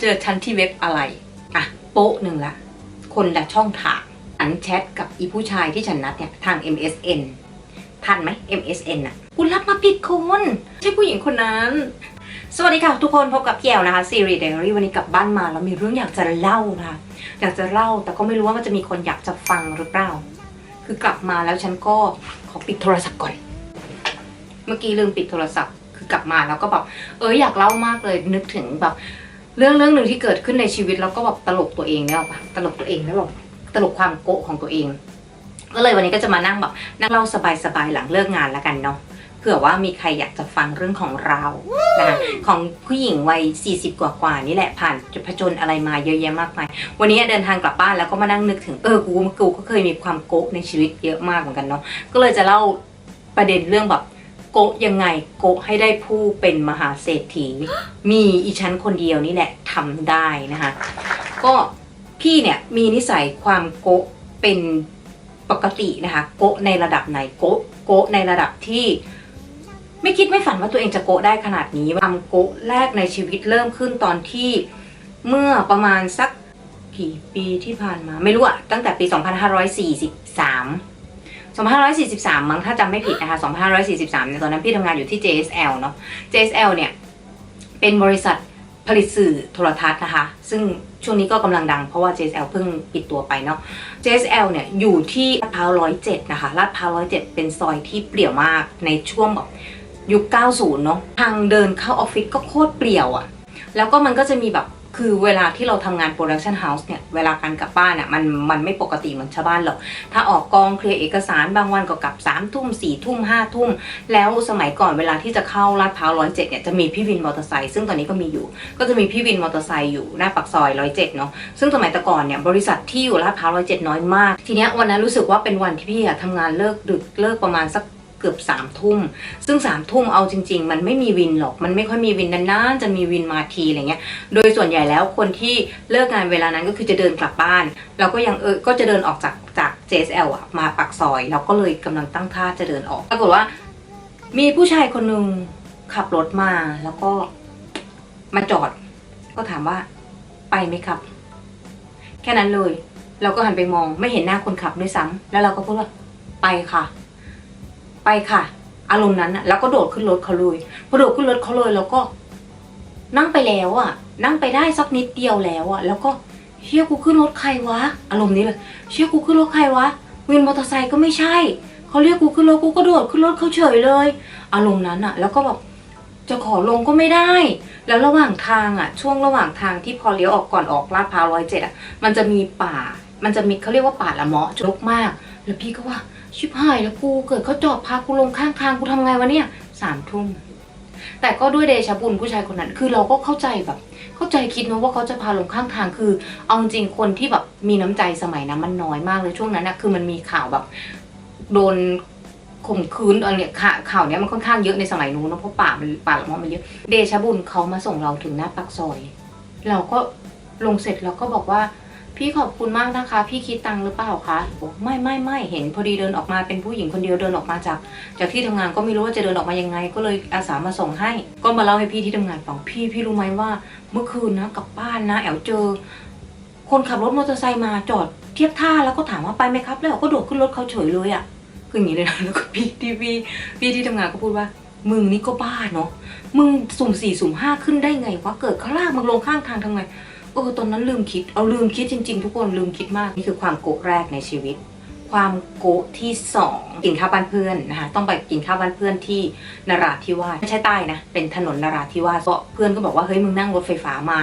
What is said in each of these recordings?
เจอฉันที่เว็บอะไร อะ โป๊ะหนึ่งละ คนละช่องทางฉันแชทกับอีผู้ชายที่ฉันนัดเนี่ย ทาง MSN ทันไหม MSN อะคุณรับมาผิดคนใช่ผู้หญิงคนนั้น สวัสดีค่ะทุกคนพบกับพี่แอลนะคะซีรีส์เดลี่วันนี้กลับบ้านมาแล้วมีเรื่องอยากจะเล่านะคะอยากจะเล่าแต่ก็ไม่รู้ว่ามันจะมีคนอยากจะฟังหรือเปล่า คือกลับมาแล้วฉันก็ขอปิดโทรศัพท์ก่อน เมื่อกี้ลืมปิดโทรศัพท์ คือกลับมาแล้วก็แบบเอออยากเล่ามากเลยนึกถึงแบบ เรื่องเรื่องหนึ่งที่เกิดขึ้นในชีวิตแล้วก็แบบตลกตัวเองเนี่ยปะตลกตัวเองแล้วแบบตลกความโกะของตัวเอง ก็เลยวันนี้ก็จะมานั่งแบบนั่งเล่าสบายๆหลังเลิกงานแล้วกันเนาะเผื่อว่ามีใครอยากจะฟังเรื่องของเรานะคะของผู้หญิงวัย 40 กว่าๆนี่แหละผ่านจุดผจญอะไรมาเยอะแยะมากมายวันนี้เดินทางกลับบ้านแล้วก็มานั่งนึกถึงเออกูกูก็เคยมีความโกะในชีวิตเยอะมากเหมือนกันเนาะก็เลยจะเล่าประเด็นเรื่องแบบ โกะยังไงโกะให้ได้ผู้เป็นมหาเศรษฐี มีอีชั้นคนเดียวนี่แหละทำได้นะคะก็พี่เนี่ยมีนิสัยความโกะเป็นปกตินะคะโกะในระดับไหนโกะโกะในระดับที่ ไม่คิดไม่ฝันว่าตัวเองจะโกะได้ขนาดนี้ความโกะแรกในชีวิตเริ่มขึ้นตอนที่เมื่อประมาณสักกี่ปีที่ผ่านมาไม่รู้อะตั้งแต่ปี 2543 2543 มั้งถ้าจำไม่ผิดนะคะ2543เนี่ยตอนนั้นพี่ทำงานอยู่ที่ JSL เนาะ JSL เนี่ย เป็นบริษัทผลิตสื่อโทรทัศน์นะคะ ซึ่งช่วงนี้ก็กำลังดังเพราะว่า JSL เพิ่งปิดตัวไปเนาะ JSL เนี่ย อยู่ที่ลาดพร้าวร้อยเจ็ดนะคะลาดพร้าวร้อยเจ็ดเป็นซอยที่เปลี่ยวมากในช่วงแบบยุค 90 เนาะทางเดินเข้าออฟฟิศก็โคตรเปลี่ยวอะแล้วก็มันก็จะมีแบบ คือเวลาที่เราทำงานโปรดักชันเฮาส์เนี่ย เวลาการกลับบ้านอะมันมันไม่ปกติเหมือนชาวบ้านหรอก ถ้าออกกองเคลียร์เอกสารบางวันก็กลับ3ามทุ่มสี่ทุ่มห้าทุ่ม แล้วสมัยก่อนเวลาที่จะเข้าลาดพร้าวร้อยเจ็ดเนี่ยจะมีพี่วินมอเตอร์ไซค์ซึ่งตอนนี้ก็มีอยู่ ก็จะมีพี่วินมอเตอร์ไซค์อยู่หน้าปากซอยร้อยเจ็ดเนาะ ซึ่งสมัยแต่ก่อนเนี่ยบริษัทที่อยู่ลาดพร้าวร้อยเจ็ดน้อยมาก ทีเนี้ยวันนั้นรู้สึกว่าเป็นวันที่พี่อะทำงานเลิกดึกเลิกประมาณสัก กือบสามทุ่ม ซึ่งสามทุ่มเอาจริง ๆ มันไม่มีวินหรอก มันไม่ค่อยมีวินนานๆจะมีวินมาทีอะไรเงี้ย โดยส่วนใหญ่แล้วคนที่เลิกงานเวลานั้นก็คือจะเดินกลับบ้านเราก็ยังเออ ก็จะเดินออกจากจาก JSL อะมาปากซอยเราก็เลยกำลังตั้งท่าจะเดินออก ปรากฏว่า มีผู้ชายคนหนึ่งขับรถมาแล้วก็มาจอด ก็ถามว่าไปไหมครับ แค่นั้นเลย เราก็หันไปมองไม่เห็นหน้าคนขับด้วยซ้ำแล้วเราก็พูดว่าไปค่ะ ไปค่ะ อารมณ์นั้นอะแล้วก็โดดขึ้นรถเขาเลยพอโดดขึ้นรถเขาเลยแล้วก็ นั่งไปแล้วอะนั่งไปได้สักนิดเดียวแล้วอะแล้วก็เชี่ยกูขึ้นรถใครวะ อารมณ์นี้เลยเชี่ยกูขึ้นรถใครวะวินมอเตอร์ไซค์ก็ไม่ใช่เขาเรียกกูขึ้นรถกูก็โดดขึ้นรถเขาเฉยเลย อารมณ์นั้นอะแล้วก็แบบจะขอลงก็ไม่ได้ แล้วระหว่างทางอะช่วงระหว่างทางที่พอเลี้ยวออกก่อนออกลาดพร้าวร้อยเจ็ดอะมันจะมีป่า มันจะมีเขาเรียกว่าป่าละเมาะรกมาก แล้วพี่ก็ว่า ชิบหายแล้วกูเกิดเขาจอดพากูลงข้างทางกูทำไงวะเนี่ยสามทุ่มแต่ก็ด้วยเดชะบุญผู้ชายคนนั้น คือเราก็เข้าใจแบบ เข้าใจคิดนะว่าเขาจะพาลงข้างทางคือ เอาจริงคนที่แบบมีน้ำใจสมัยนั้นมันน้อยมากเลยช่วงนั้นนะคือมันมีข่าวแบบ โดนข่มขืนอะไรเนี่ยข่าข่าวเนี้ยมันค่อนข้างเยอะในสมัยนู้นนะเพราะป่ามันป่าละเมอมันเยอะเดชะบุญเขามาส่งเราถึงหน้าปากซอย เราก็ลงเสร็จเราก็บอกว่า พี่ขอบคุณมากนะคะ พี่คิดตังค์หรือเปล่าคะไม่ไม่ไม่เห็นพอดีเดินออกมาเป็นผู้หญิงคนเดียวเดินออกมาจาก จากที่ทำงานก็ไม่รู้ว่าจะเดินออกมายังไง ก็เลยอาสามาส่งให้ ก็มาเล่าให้พี่ที่ทำงานฟังพี่พี่รู้ไหมว่า เมื่อคืนนะกลับบ้านนะแอลเจอ คนขับรถมอเตอร์ไซค์มาจอดเทียบท่าแล้วก็ถามว่าไปไหมครับ แล้วก็โดดขึ้นรถเขาเฉยเลยอะ่ะคืออย่างนี้เลยนะแล้วก็พี่ที่พี่พี่ที่ทำงานก็พูดว่ามึงนี่ก็บ้าเนาะมึงสุ่มสี่สุ่มห้าขึ้นได้ไงวะเกิดเขาลากมึงลงข้างทางทำไง เออตอนนั้นลืมคิด เอาลืมคิดจริง ๆ ทุกคนลืมคิดมาก นี่คือความโกะแรกในชีวิต ความโกะที่สองกินข้าวบ้านเพื่อนนะคะต้องไปกินข้าวบ้านเพื่อนที่นราธิวาสไม่ใช่ใต้นะ เป็นถนนนราธิวาสก็เพื่อนก็บอกว่าเฮ้ยมึงนั่งรถไฟฟ้ามา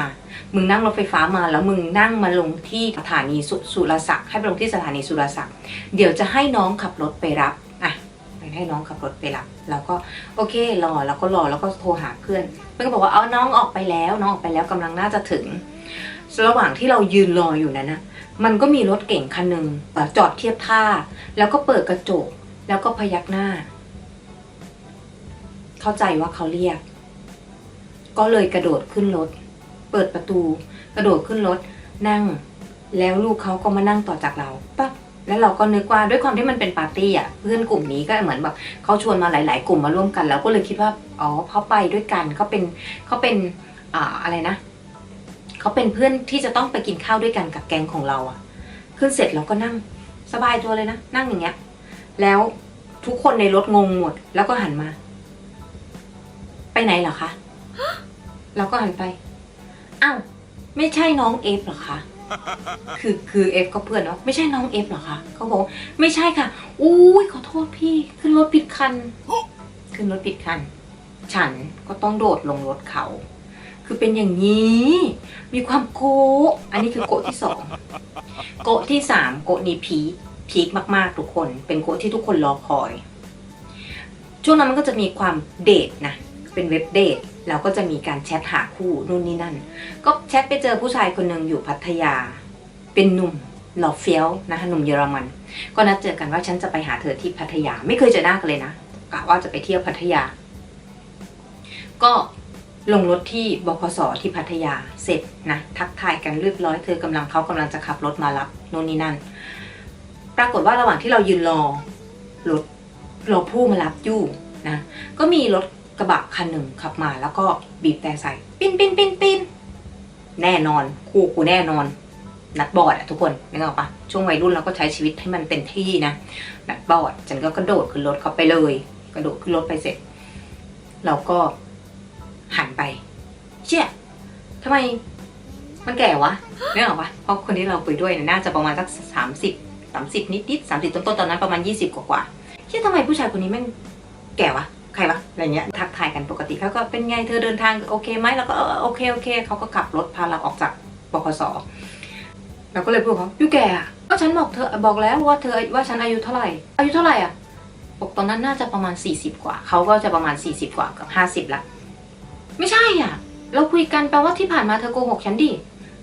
มึงนั่งรถไฟฟ้ามาแล้วมึงนั่งมาลงที่สถานีสุสุรศักดิ์ให้ไปลงที่สถานีสุรศักดิ์เดี๋ยวจะให้น้องขับรถไปรับอะให้น้องขับรถไปรับแล้วก็โอเครอแล้วก็รอแล้วก็โทรหาเพื่อน เพื่อนก็บอกว่าเอาน้องออกไปแล้ว น้องออกไปแล้วกำลังน่าจะถึง ระหว่างที่เรายืนรออยู่นั้นนะมันก็มีรถเก่งคันหนึ่งจอดเทียบท่า แล้วก็เปิดกระจก แล้วก็พยักหน้า เข้าใจว่าเขาเรียก ก็เลยกระโดดขึ้นรถ เปิดประตู กระโดดขึ้นรถ นั่ง แล้วลูกเขาก็มานั่งต่อจากเราปั๊บแล้วเราก็นึกว่าด้วยความที่มันเป็นปาร์ตี้อะ เพื่อนกลุ่มนี้ก็เหมือนแบบเขาชวนมาหลาย ๆ กลุ่มมาร่วมกัน แล้วก็เลยคิดว่า อ๋อเขาไปด้วยกันเขาเป็นเขาเป็นอ่าอะไรนะ เขาเป็นเพื่อนที่จะต้องไปกินข้าวด้วยกันกับแก๊งของเราอะขึ้นเสร็จเราก็นั่งสบายตัวเลยนะ นั่งอย่างเงี้ย แล้วทุกคนในรถงงหมด แล้วก็หันมา ไปไหนเหรอคะเราก็หันไปอ้าวไม่ใช่น้องเอฟเหรอคะคือคือเอฟก็เพื่อนเนาะไม่ใช่น้องเอฟเหรอคะเขาบอกไม่ใช่ค่ะอุ้ยขอโทษพี่ ขึ้นรถผิดคัน ขึ้นรถผิดคัน ฉันก็ต้องโดดลงรถเขา คือเป็นอย่างนี้ มีความโกะอันนี้คือโกะที่สองโกะที่สามโกะนี้พีคพีคมากๆทุกคน เป็นโกะที่ทุกคนรอคอย ช่วงนั้นมันก็จะมีความเดทนะเป็นเว็บเดทแล้วก็จะมีการแชทหาคู่นู่นนี่นั่น ก็แชทไปเจอผู้ชายคนหนึ่งอยู่พัทยา เป็นหนุ่มหล่อเฟี้ยวนะคะหนุ่มเยอรมัน ก็นัดเจอกันว่าฉันจะไปหาเธอที่พัทยา ไม่เคยเจอหน้ากันเลยนะกะว่าจะไปเที่ยวพัทยา ก็ ลงรถที่บคสที่พัทยาเสร็จนะทักทายกันเรียบร้อยเธอกำลังเขากำลังจะขับรถมารับโน่นนี่นั่น ปรากฏว่าระหว่างที่เรายืนรอรถรอผู้มารับอยู่นะก็มีรถกระบะคันหนึ่งขับมาแล้วก็บีบแต่ใส่ปิ้นปิ้นปิ้นปิ้นแน่นอนคู่กูแน่นอน นัดบอดอะทุกคนนึกออกปะช่วงวัยรุ่นเราก็ใช้ชีวิตให้มันเต็มที่นะนัดบอดฉันก็กระโดดขึ้นรถเขาไปเลย กระโดดขึ้นรถไปเสร็จ เราก็ หันไป เชี่ยทำไมมันแก่วะเนึกออกปะเพราะคนที่เราคุยด้วยเนี่ยน่าจะประมาณสักสามสิบสามสิบนิดนิดสามสิบต้นๆตอนนั้นประมาณยี่สิบกว่าๆเชี่ยทำไมผู้ชายคนนี้แม่งแก่วะใครวะอะไรเงี้ยทักทายกันปกติเขาก็เป็นไงเธอเดินทางโอเคไหมแล้วก็โอเคโอเคเขาก็ขับรถพาเราออกจากบคสเราก็เลยพูดเขายูแกอะก็ฉันบอกเธอบอกแล้วว่าเธอว่าฉันอายุเท่าไหร่ อายุเท่าไหร่อะบอกตอนนั้นน่าจะประมาณ 40 กว่าเขาก็จะประมาณ 40 กว่ากับ 50ละ ไม่ใช่อะ เราคุยกันแปลว่าที่ผ่านมาเธอโกหกฉันดิ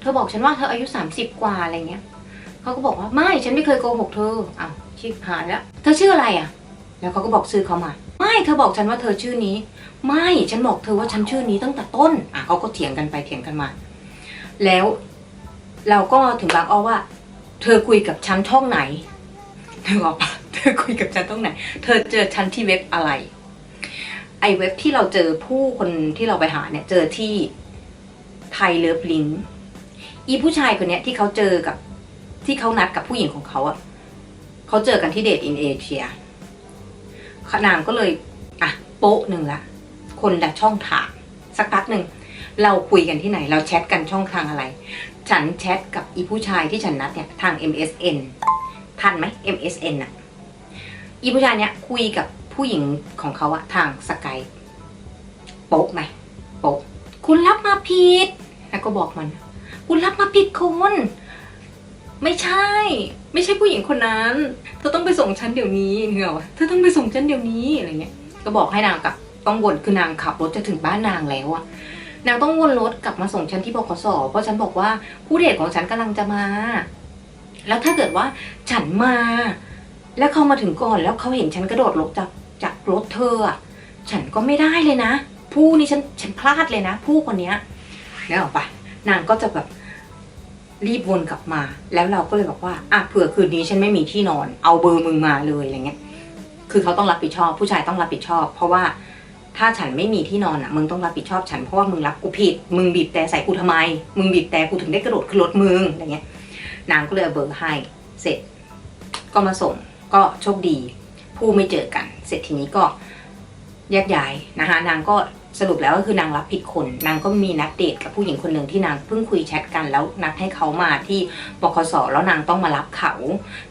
เธอบอกฉันว่าเธออายุ 30 กว่าอะไรเงี้ยเขาก็บอกว่าไม่ฉันไม่เคยโกหกเธออ้าวชิบหายแล้ว เธอชื่ออะไรอะ แล้วเขาก็บอกชื่อเขามา ไม่เธอบอกฉันว่าเธอชื่อนี้ ไม่ฉันบอกเธอว่าฉันชื่อนี้ตั้งแต่ต้นอะเขาก็เถียงกันไปเถียงกันมา แล้วเราก็ถึงบางอ้อว่า เธอคุยกับฉันช่องไหนเธอบอกปะเธอคุยกับฉันช่องไหน เธอเจอฉันที่เว็บอะไร ไอเว็บที่เราเจอผู้คนที่เราไปหาเนี่ย เจอที่ไทยเลิฟลิงอีผู้ชายคนเนี้ยที่เขาเจอกับที่เขานัดกับผู้หญิงของเขาอะเขาเจอกันที่เดทอินเอเชียนางก็เลยอะโป๊ะหนึ่งละ คนละช่องทางสักพักหนึ่งเราคุยกันที่ไหน เราแชทกันช่องทางอะไร ฉันแชทกับอีผู้ชายที่ฉันนัดเนี่ยทาง MSN ทันไหม MSN อะอีผู้ชายเนี่ยคุยกับ ผู้หญิงของเขาอะทางสกายโป๊ะไหมโป๊ะคุณรับมาผิดแล้วก็บอกมัน คุณรับมาผิดคนไม่ใช่ ไม่ใช่ผู้หญิงคนนั้นเธอต้องไปส่งฉันเดี๋ยวนี้เหรอเธอต้องไปส่งฉันเดี๋ยวนี้อะไรเงี้ย ก็บอกให้นางกลับต้องวนคือนางขับรถจะถึงบ้านนางแล้วอะนางต้องวนรถกลับมาส่งฉันที่บขสเพราะฉันบอกว่าผู้เดทของฉันกำลังจะมา แล้วถ้าเกิดว่าฉันมา แล้วเขามาถึงก่อนแล้วเขาเห็นฉันกระโดดลงจากจาก รถเธออะฉันก็ไม่ได้เลยนะ ผู้นี้ฉันฉันพลาดเลยนะ ผู้คนเนี้ยแล้วออกปะนางก็จะแบบรีบวนกลับมา แล้วเราก็เลยบอกว่าอะเผื่อคืนนี้ฉันไม่มีที่นอน เอาเบอร์มึงมาเลยอะไรเงี้ย คือเขาต้องรับผิดชอบ ผู้ชายต้องรับผิดชอบ เพราะว่าถ้าฉันไม่มีที่นอนอะมึงต้องรับผิดชอบฉันเพราะว่ามึงรับกูผิด มึงบีบแต่ใส่กูทำไม มึงบีบแต่กูถึงได้กระโดดขึ้นรถมึงอะไรเงี้ย นางก็เลยเอาเบอร์ให้ เสร็จ ก็มาส่ง ก็โชคดี ผู้ไม่เจอกัน เสร็จทีนี้ก็แยกย้ายนะคะนางก็สรุปแล้วก็คือนางรับผิดคน นางก็มีนัดเดทกับผู้หญิงคนหนึ่งที่นางเพิ่งคุยแชทกันแล้วนัดให้เขามาที่บคสแล้วนางต้องมารับเขา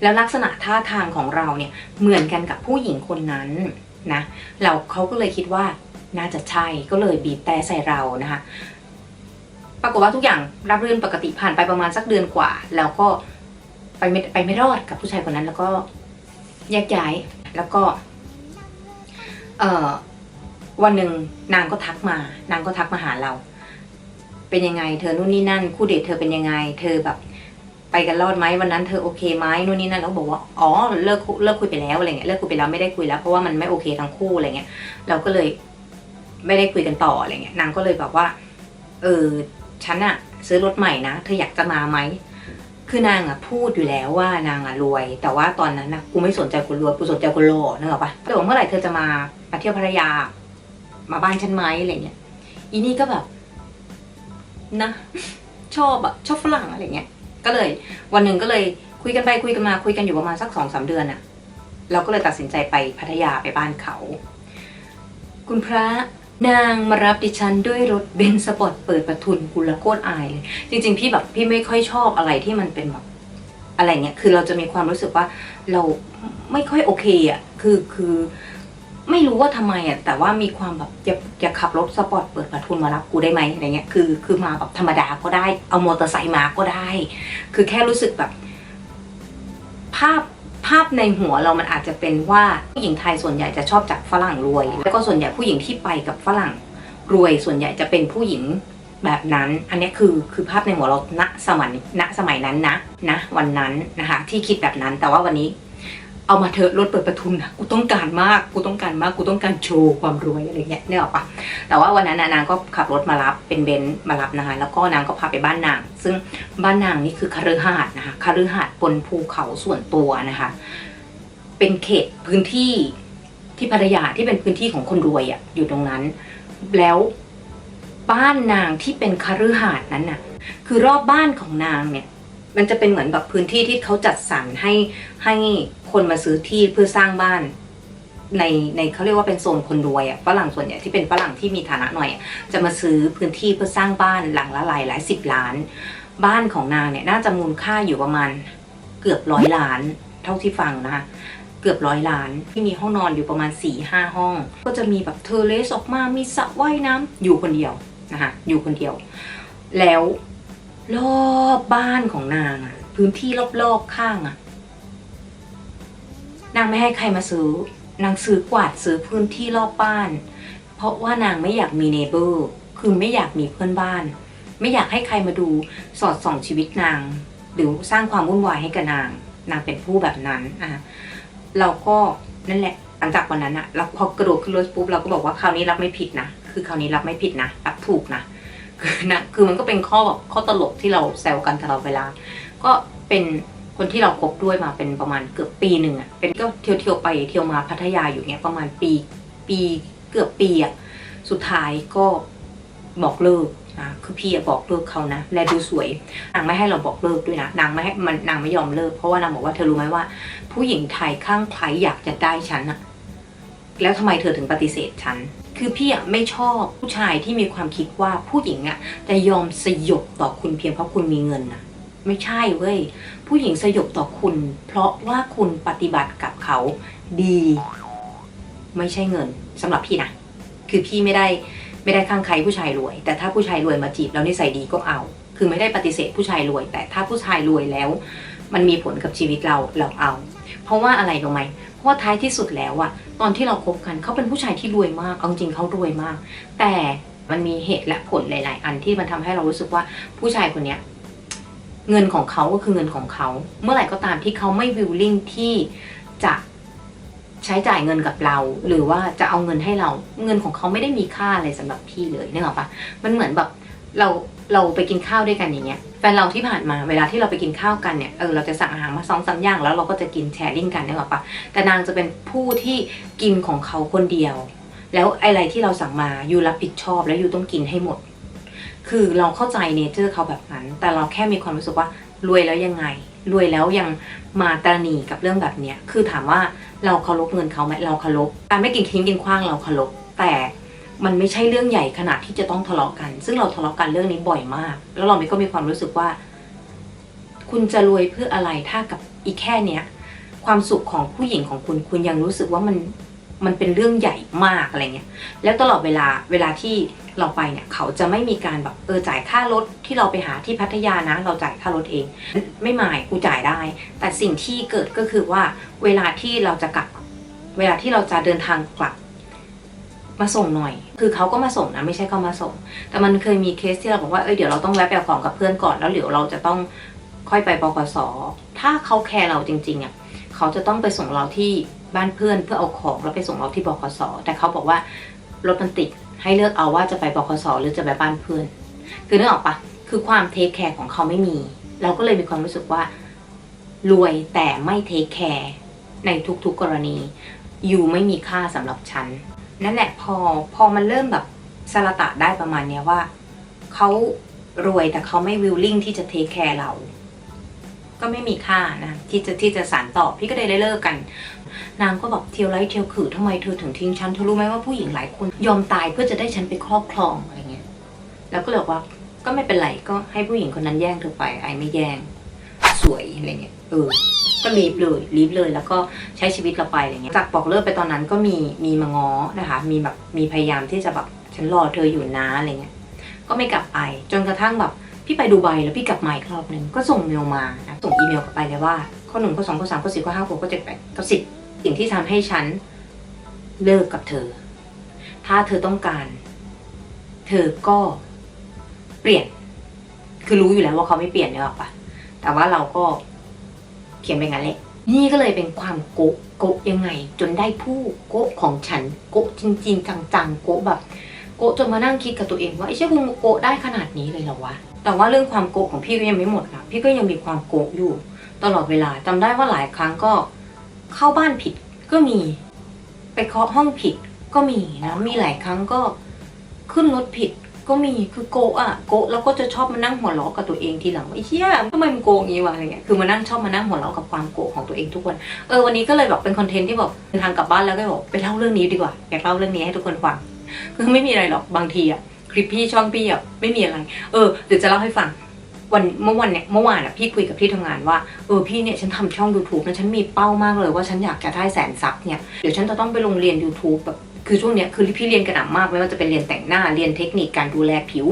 แล้วลักษณะท่าทางของเราเนี่ยเหมือนกันกับผู้หญิงคนนั้นนะเราเขาก็เลยคิดว่าน่าจะใช่ก็เลยบีบแต่ใส่เรานะคะปรากฏว่าทุกอย่างรับเรื่นปกติผ่านไปประมาณสักเดือนกว่า แล้วก็ไปไม่ไปไม่รอดกับผู้ชายคนนั้นแล้วก็แยกย้าย แล้วก็เออวันหนึ่งนางก็ทักมา นางก็ทักมาหาเรา เป็นยังไง เธอนู่นนี่นั่น คู่เดทเธอเป็นยังไง เธอแบบ ไปกันรอดไหมวันนั้นเธอโอเคไหมนู่นนี่นั่นแล้วบอกว่าอ๋อเลิกเลิกคุยไปแล้วอะไรเงี้ยเลิกคุยไปแล้วไม่ได้คุยแล้วเพราะว่ามันไม่โอเคทั้งคู่อะไรเงี้ยเราก็เลยไม่ได้คุยกันต่ออะไรเงี้ยนางก็เลยแบบว่า เออฉันอะซื้อรถใหม่นะเธออยากจะมาไหม คือนางอะพูดอยู่แล้วว่านางอะรวย แต่ว่าตอนนั้นนะกูไม่สนใจคนรวยกูสนใจคนหล่อนึกออกปะแต่ว่าเมื่อไหร่เธอจะมามาเที่ยวพัทยา มาบ้านฉันไหมอะไรเงี้ยอีนี่ก็แบบนะ ชอบอะชอบฝรั่งอะไรเงี้ย ก็เลย วันหนึ่งก็เลยคุยกันไปคุยกันมาคุยกันอยู่ประมาณสักสองสามเดือนอะเราก็เลยตัดสินใจไปพัทยาไปบ้านเขา คุณพระ นางมารับดิฉันด้วยรถเบนซ์สปอร์ตเปิดประทุนกุละโคตรอายเลย จริง ๆ พี่แบบพี่ไม่ค่อยชอบอะไรที่มันเป็นแบบอะไรเงี้ย คือเราจะมีความรู้สึกว่าเราไม่ค่อยโอเคอะ คือคือไม่รู้ว่าทำไมอะ แต่ว่ามีความแบบจะจะขับรถสปอร์ตเปิดประทุนมารับกูได้ไหมอะไรเงี้ย คือคือมาแบบธรรมดาก็ได้ เอามอเตอร์ไซค์มาก็ได้ คือแค่รู้สึกแบบ ภาพ ภาพในหัวเรามันอาจจะเป็นว่าผู้หญิงไทยส่วนใหญ่จะชอบจากฝรั่งรวย แล้วก็ส่วนใหญ่ผู้หญิงที่ไปกับฝรั่งรวยส่วนใหญ่จะเป็นผู้หญิงแบบนั้น อันนี้คือคือภาพในหัวเราณสมัยณสมัยนั้นนะนะวันนั้นนะคะที่คิดแบบนั้นแต่ว่าวันนี้ เอามาเถอะรถเปิดประทุนนะกูต้องการมากกูต้องการมากกูต้องการโชว์ความรวยอะไรเงี้ยเนี่ยหรอปะแต่ว่าวันนั้นนะนางก็ขับรถมารับเป็นเบนซ์มารับนะคะแล้วก็นางก็พาไปบ้านนาง ซึ่งบ้านนางนี่คือคฤหาสน์นะคะคฤหาสน์บนภูเขาส่วนตัวนะคะ เป็นเขตพื้นที่ที่พัทยาที่เป็นพื้นที่ของคนรวยอะอยู่ตรงนั้น แล้วบ้านนางที่เป็นคฤหาสน์นั้นน่ะ คือรอบบ้านของนางเนี่ย มันจะเป็นเหมือนแบบพื้นที่ที่เขาจัดสรรให้ให้คนมาซื้อที่เพื่อสร้างบ้าน ในในเขาเรียกว่าเป็นโซนคนรวยอะฝรั่งส่วนใหญ่ที่เป็นฝรั่งที่มีฐานะหน่อยอจะมาซื้อพื้นที่เพื่อสร้างบ้านหลังละหลายหลายสิบล้าน บ้านของนางเนี่ยน่าจะมูลค่าอยู่ประมาณเกือบร้อยล้าน เท่าที่ฟังนะคะเกือบร้อยล้าน ที่มีห้องนอนอยู่ประมาณ4ี่ห้าห้อง ก็จะมีแบบเทอเลสออกมามีสระว่ายน้ำอยู่คนเดียวนะคะอยู่คนเดียว แล้ว รอบบ้านของนางอะพื้นที่รอบๆข้างอะนางไม่ให้ใครมาซื้อ นางซื้อกวาดซื้อพื้นที่รอบบ้าน เพราะว่านางไม่อยากมีเนเบอร์ คือไม่อยากมีเพื่อนบ้าน ไม่อยากให้ใครมาดูสอดส่องชีวิตนาง หรือสร้างความวุ่นวายให้กับนาง นางเป็นผู้แบบนั้นอะเราก็นั่นแหละหลังจากวันนั้นอะเราพอกระโดดขึ้นรถปุ๊บเราก็บอกว่าคราวนี้รับไม่ผิดนะ คือคราวนี้รับไม่ผิดนะรับถูกนะ นะคือมันก็เป็นข้อแบบข้อตลกที่เราแซวกันตลอดเวลา ก็เป็นคนที่เราคบด้วยมาเป็นประมาณเกือบปีหนึ่งอะเป็นก็เที่ยวเที่ยวๆไปเที่ยวมาพัทยาอยู่เนี้ยประมาณปีปีเกือบปีอะสุดท้ายก็บอกเลิกนะคือพี่อะบอกเลิกเขานะ และดูสวยนางไม่ให้เราบอกเลิกด้วยนะนางไม่ให้มันนางไม่ยอมเลิกเพราะว่านางบอกว่าเธอรู้ไหมว่า ผู้หญิงไทยข้างใครอยากจะได้ฉันอะแล้วทำไมเธอถึงปฏิเสธฉัน คือพี่อะไม่ชอบผู้ชายที่มีความคิดว่าผู้หญิงอะจะยอมสยบต่อคุณเพียงเพราะคุณมีเงินนะไม่ใช่เว้ย ผู้หญิงสยบต่อคุณ เพราะว่าคุณปฏิบัติกับเขาดี ไม่ใช่เงินสำหรับพี่นะคือพี่ไม่ได้ไม่ได้ข้างใครผู้ชายรวย แต่ถ้าผู้ชายรวยมาจีบแล้วนิสัยดีก็เอา คือไม่ได้ปฏิเสธผู้ชายรวย แต่ถ้าผู้ชายรวยแล้ว มันมีผลกับชีวิตเราเราเอา เพราะว่าอะไรรู้ไหม เพราะว่าท้ายที่สุดแล้วอะตอนที่เราคบกันเขาเป็นผู้ชายที่รวยมากเอาจริงเขารวยมาก แต่มันมีเหตุและผลหลาย ๆ อันที่มันทำให้เรารู้สึกว่าผู้ชายคนเนี้ยเงินของเขาก็คือเงินของเขา เมื่อไหร่ก็ตามที่เขาไม่วิลลิ่งที่จะใช้จ่ายเงินกับเรา หรือว่าจะเอาเงินให้เรา เงินของเขาไม่ได้มีค่าอะไรสำหรับพี่เลยนึกออกปะมันเหมือนแบบเรา เราไปกินข้าวด้วยกันอย่างเงี้ยแฟนเราที่ผ่านมาเวลาที่เราไปกินข้าวกันเนี่ยเออเราจะสั่งอาหารมาสองสามอย่างแล้วเราก็จะกินแชร์ลิงกันนึกออปะแต่นางจะเป็นผู้ที่กินของเขาคนเดียว แล้วอะไรที่เราสั่งมาอยู่รับผิดชอบแล้วอยู่ต้องกินให้หมด คือเราเข้าใจเนเจอร์เขาแบบนั้น แต่เราแค่มีความรู้สึกว่ารวยแล้วยังไง รวยแล้วยังมาตระหนีกับเรื่องแบบเนี้ยคือถามว่าเราเคารพเงินเขาไหมเราเคารพการไม่กินทิ้งกินขว้างเราเคารพแต่ มันไม่ใช่เรื่องใหญ่ขนาดที่จะต้องทะเลาะกัน ซึ่งเราทะเลาะกันเรื่องนี้บ่อยมาก แล้วเราก็มีความรู้สึกว่า คุณจะรวยเพื่ออะไรถ้ากับอีกแค่เนี้ย ความสุขของผู้หญิงของคุณคุณยังรู้สึกว่ามันมันเป็นเรื่องใหญ่มากอะไรเงี้ย แล้วตลอดเวลาเวลาที่เราไปเนี่ยเขาจะไม่มีการแบบเออจ่ายค่ารถที่เราไปหาที่พัทยานะ เราจ่ายค่ารถเอง ไม่หมายกูจ่ายได้ แต่สิ่งที่เกิดก็คือว่าเวลาที่เราจะกลับ เวลาที่เราจะเดินทางกลับ มาส่งหน่อย คือเขาก็มาส่งนะไม่ใช่เขามาส่ง แต่มันเคยมีเคสที่เราบอกว่าเอ้ยเดี๋ยวเราต้องแวะไปเอาของกับเพื่อนก่อนแล้วเดี๋ยวเราจะต้องค่อยไปบกสถ้าเขาแคร์เราจริงๆอะเขาจะต้องไปส่งเราที่บ้านเพื่อนเพื่อเอาของแล้วไปส่งเราที่บกสแต่เขาบอกว่ารถมันติดให้เลือกเอาว่าจะไปบกสหรือจะไปบ้านเพื่อน คือนึกออกปะคือความเทคแคร์ของเขาไม่มี เราก็เลยมีความรู้สึกว่า รวยแต่ไม่เทคแคร์ในทุกๆกรณี อยู่ไม่มีค่าสำหรับฉัน นั่นแหละพอพอมันเริ่มแบบสละตะได้ประมาณเนี้ยว่าเขารวยแต่เขาไม่วิลลิ่งที่จะเทคแคร์เรา ก็ไม่มีค่านะที่จะที่จะสานต่อพี่ก็เลยได้เลิกกัน นางก็แบบเที่ยวไร้เที่ยวขือทำไมเธอถึงทิ้งฉันเธอรู้ไหมว่าผู้หญิงหลายคนยอมตายเพื่อจะได้ฉันไปครอบครองอะไรเงี้ย แล้วก็เลยบว่าก็ไม่เป็นไรก็ให้ผู้หญิงคนนั้นแย่งเธอไปไอไม่แย่งสวยอะไรเงี้ยเออ ก็รีบเลยรีบเลยแล้วก็ใช้ชีวิตเราไปอะไรเงี้ยจากบอกเลิกไปตอนนั้นก็มีมีมาง้อนะคะ มีแบบมีพยายามที่จะแบบฉันรอเธออยู่นะอะไรเงี้ยก็ไม่กลับไปจนกระทั่งแบบพี่ไปดูไบแล้วพี่กลับมาอีกรอบหนึ่งก็ส่งเมลมานะส่งอีเมลกลับไปเลยว่าข้อหนึ่งข้อสองข้อสามข้อสี่ข้อห้าข้อหกข้อเจ็ดแปดข้อสิบสิ่งที่ทำให้ฉันเลิกกับเธอ ถ้าเธอต้องการ เธอก็เปลี่ยน คือรู้อยู่แล้วว่าเขาไม่เปลี่ยนเนี่ยหรอกปะแต่ว่าเราก็ เขียนไปงั้นแหละนี่ก็เลยเป็นความโกะโกะยังไง จนได้ผู้โกะของฉันโกะจริงๆจังๆโกะแบบ โกะจนมานั่งคิดกับตัวเองว่าไอ้เชี่ยกูโกะได้ขนาดนี้เลยเหรอวะแต่ว่าเรื่องความโกะของพี่ก็ยังไม่หมดนะพี่ก็ยังมีความโกะอยู่ ตลอดเวลาจำได้ว่าหลายครั้งก็เข้าบ้านผิดก็มี ไปเคาะห้องผิดก็มีนะมีหลายครั้งก็ขึ้นรถผิด ก็มีคือโกะอะโกะแล้วก็จะชอบมานั่งหัวเราะกับตัวเองทีหลังไอ้เชี่ยทำไมมันโกะอย่างนี้วะอะไรเงี้ยคือมานั่งชอบมานั่งหัวเราะกับความโกะของตัวเองทุกวันเออวันนี้ก็เลยแบบเป็นคอนเทนต์ที่แบบเดินทางกลับบ้านแล้วก็บอกไปเล่าเรื่องนี้ดีกว่าอยากเล่าเรื่องนี้ให้ทุกคนฟังคือไม่มีอะไรหรอกบางทีอะคลิปพี่ช่องพี่อะไม่มีอะไร เออเดี๋ยวจะเล่าให้ฟังวันเมื่อวันเนี่ยเมื่อวานอะพี่คุยกับที่ทำงานว่าเออพี่เนี่ยฉันทำช่อง YouTube นะฉันมีเป้ามากเลยว่าฉันอยากจะได้แสนซับเนี่ยเดี๋ยวฉันจะต้องไปลงเรียน YouTube แบบ คือช่วงเนี้ยคือพี่เรียนกระหน่ำมากไม่ว่าจะเป็นเรียนแต่งหน้าเรียนเทคนิคการดูแลผิว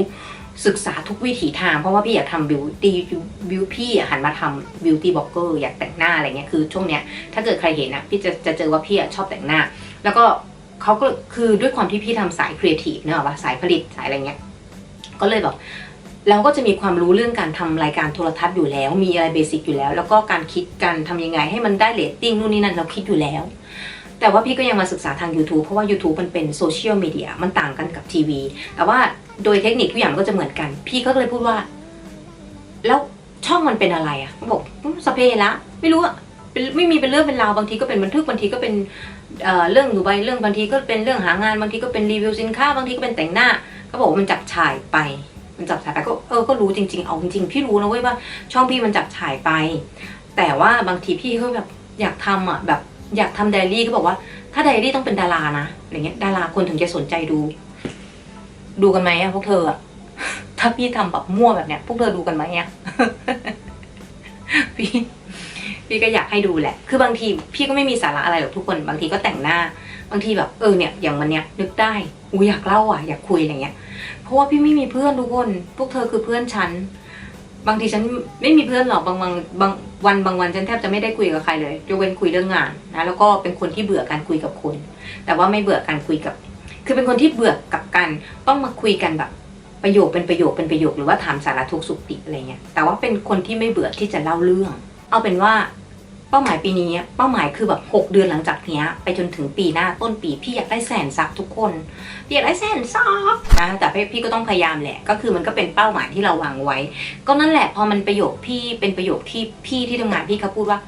ศึกษาทุกวิถีทาง เพราะว่าพี่อยากทำบิวตี้บิวพี่หันมาทำบิวตี้บล็อกเกอร์อยากแต่งหน้าอะไรเงี้ยคือช่วงเนี้ยถ้าเกิดใครเห็นอะพี่จะจะเจอว่าพี่ชอบแต่งหน้า แล้วก็เขาก็คือด้วยความที่พี่ทำสายครีเอทีฟเนอะว่าสายผลิตสายอะไรเงี้ยก็เลยแบบเราก็จะมีความรู้เรื่องการทำรายการโทรทัศน์อยู่แล้ว มีอะไรเบสิกอยู่แล้ว แล้วก็การคิดการทำยังไงให้มันได้เรตติ้งนู่นนี่นั่นเราคิดอยู่แล้ว แต่ว่าพี่ก็ยังมาศึกษาทาง YouTube เพราะว่า YouTube มันเป็นโซเชียลมีเดียมันต่างกันกับทีวี แต่ว่าโดยเทคนิคทุกอย่างมันก็จะเหมือนกัน พี่ก็เลยพูดว่า แล้วช่องมันเป็นอะไรอะเขาบอกสพเพละ ไม่รู้อะไม่มีเป็นเรื่องเป็นราวบางทีก็เป็นบันทึกบางทีก็เป็นเเรื่องอยู่ใบเรื่องบางทีก็เป็นเรื่องหางานบางทีก็เป็นรีวิวสินค้าบางทีก็เป็นแต่งหน้า ก็บอกว่ามันจับฉายไป มันจับฉายไปก็เออก็รู้จริงๆเอาจริงๆพี่รู้นะเว้ยว่าช่องพี่มันจับฉายไป แต่ว่าบางทีพี่ก็แบบอยากทำอะแบบ อยากทำไดอารี่ก็บอกว่า ถ้าไดอารี่ต้องเป็นดารานะอะไรเงี้ยดาราคนถึงจะสนใจดู ดูกันไหมอะพวกเธออะถ้าพี่ทำแบบมั่วแบบเนี้ย พวกเธอดูกันไหมอะพี่พี่ก็อยากให้ดูแหละ คือบางทีพี่ก็ไม่มีสาระอะไรหรอกทุกคน บางทีก็แต่งหน้า บางทีแบบเออเนี่ย อย่างวันเนี้ยนึกได้อูอยากเล่าอะอยากคุยอะไรเงี้ย เพราะว่าพี่ไม่มีเพื่อนทุกคน พวกเธอคือเพื่อนฉัน บางทีฉันไม่มีเพื่อนหรอกบางวันบางวันบางวันฉันแทบจะไม่ได้คุยกับใครเลยยกเว้นคุยเรื่องงานนะแล้วก็เป็นคนที่เบื่อการคุยกับคน แต่ว่าไม่เบื่อการคุยกับ คือเป็นคนที่เบื่อกับการต้องมาคุยกันแบบประโยคเป็นประโยคเป็นประโยคหรือว่าถามสารทุกสุขติอะไรเงี้ยแต่ว่าเป็นคนที่ไม่เบื่อที่จะเล่าเรื่อง เอาเป็นว่า เป้าหมายปีนี้เป้าหมายคือแบบ 6 เดือนหลังจากเนี้ย ไปจนถึงปีหน้าต้นปี พี่อยากได้แสนซับทุกคนพี่อยากได้แสนซับนะแต่พี่พี่ก็ต้องพยายามแหละ ก็คือมันก็เป็นเป้าหมายที่เราวางไว้ ก็นั่นแหละพอมันประโยคพี่เป็นประโยคที่พี่ที่ทำงานพี่เขาพูดว่า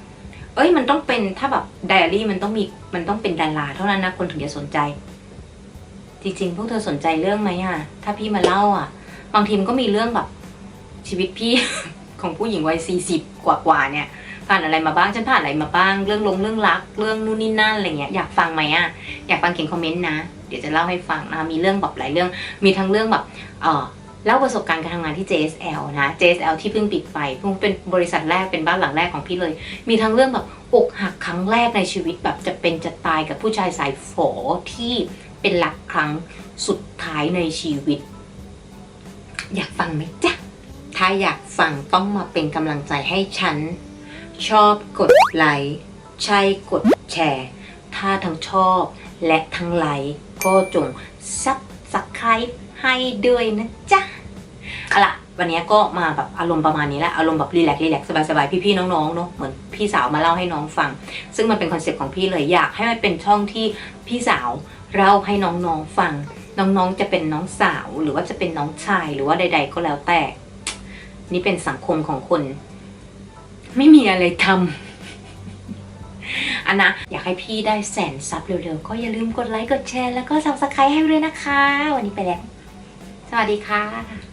เอ้ยมันต้องเป็นถ้าแบบไดอารี่มันต้องมีมันต้องเป็นดาราเท่านั้นนะคนถึงจะสนใจ จริงๆ พวกเธอสนใจเรื่องไหมอะ ถ้าพี่มาเล่าอะ บางทีมันก็มีเรื่องแบบชีวิตพี่ของผู้หญิงวัยสี่สิบกว่าๆเนี่ย ผ่านอะไรมาบ้างฉันผ่านอะไรมาบ้าง เรื่องลงเรื่องรัก เรื่องนู่นนี่นั่นอะไรเงี้ยอยากฟังไหมอะอยากฟังเขียนคอมเมนต์นะ เดี๋ยวจะเล่าให้ฟังนะมีเรื่องแบบหลายเรื่อง มีทั้งเรื่องแบบเออเล่าประสบการณ์การทำงานที่ JSL นะ JSL ที่เพิ่งปิดไปเพิ่งเป็นบริษัทแรกเป็นบ้านหลังแรกของพี่เลย มีทั้งเรื่องแบบอกหักครั้งแรกในชีวิตแบบจะเป็นจะตายกับผู้ชายสายฝอที่เป็นรักครั้งสุดท้ายในชีวิต อยากฟังไหมจ๊ะ ถ้าอยากฟังต้องมาเป็นกำลังใจให้ฉัน ชอบกดไลค์ใช่กดแชร์ ถ้าทั้งชอบและทั้งไลค์ก็จงซับสไคร b ์ให้ด้วยนะจ๊ะเอาล่ะวันนี้ก็มาแบบอารมณ์ประมาณนี้แหละอารมณ์แบบรีแลกซ์รีแลกซ์สบายๆพี่ๆน้องๆเนอะเหมือนพี่สาวมาเล่าให้น้องฟัง ซึ่งมันเป็นคอนเซ็ปต์ของพี่เลยอยากให้มันเป็นช่องที่พี่สาวเล่าให้น้องๆฟัง น้องๆจะเป็นน้องสาวหรือว่าจะเป็นน้องชายหรือว่าใด ๆ ก็แล้วแต่ นี่เป็นสังคมของคน ไม่มีอะไรทำอันนะอยากให้พี่ได้แสนซับเร็วๆ ก็อย่าลืมกดไลค์ กดแชร์ แล้วก็ subscribe ให้ด้วยนะคะ วันนี้ไปแล้ว สวัสดีค่ะ